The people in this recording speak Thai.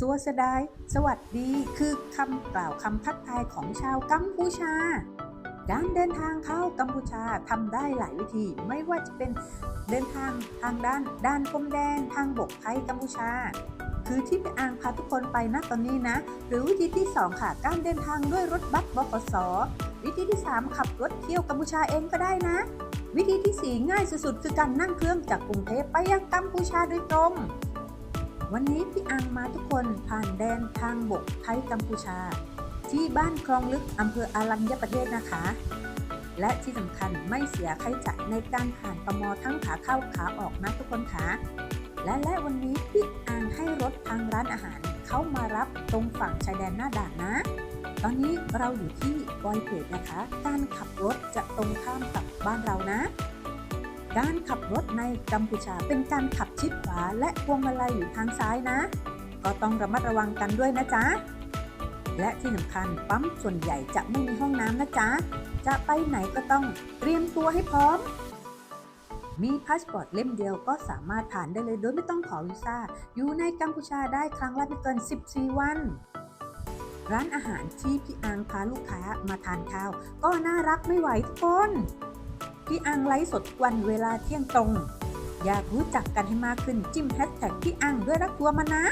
สัวสดาย สวัสดี คือคำกล่าวคำทักทายของชาวกัมพูชา การเดินทางเข้ากัมพูชาทำได้หลายวิธี ไม่ว่าจะเป็นเดินทางทางด้าน ด้านพรมแดน ทางบกไทยกัมพูชา คือที่ไปอ่างพาทุกคนไปนะตอนนี้นะ หรือวิธีที่ 2 ค่ะ การเดินทางด้วยรถบัสบขส วิธีที่ 3 ขับรถเที่ยวกัมพูชาเองก็ได้นะ วิธีที่ 4 ง่ายสุดๆคือการนั่งเครื่องจากกรุงเทพไปยังกัมพูชาโดยตรง วันนี้พี่อังมาทุกคนผ่านแดนทางบกไทยกัมพูชา ที่บ้านคลองลึกอำเภออารัญญประเทศนะคะ และที่สำคัญไม่เสียค่าใช้จ่ายในการผ่านตมทั้งขาเข้าขาออกนะทุกคนคะและและวันนี้พี่อังให้รถทางร้านอาหารเข้ามารับตรงฝั่งชายแดนหน้าด่านนะ ตอนนี้เราอยู่ที่บอยเพจนะคะ การขับรถจะตรงข้ามกับบ้านเรานะ การขับรถในกัมพูชาเป็นการขับชิดขวาและพวงมาลัยอยู่ทางซ้ายนะ ก็ต้องระมัดระวังกันด้วยนะจ๊ะ และที่สำคัญปั๊มส่วนใหญ่จะไม่มีห้องน้ำนะจ๊ะ จะไปไหนก็ต้องเตรียมตัวให้พร้อม มีพาสปอร์ตเล่มเดียวก็สามารถผ่านได้เลยโดยไม่ต้องขอวีซ่า อยู่ในกัมพูชาได้ครั้งละไม่เกิน 14 วันร้านอาหารที่พี่อังพาลูกค้ามาทานข้าว ก็น่ารักไม่ไหวทุกคน พี่อังไลฟ์สดวันเวลาเที่ยงตรง อยากรู้จักกันให้มากขึ้นจิ้มแฮชแท็กพี่อังด้วยรักตัวมานะ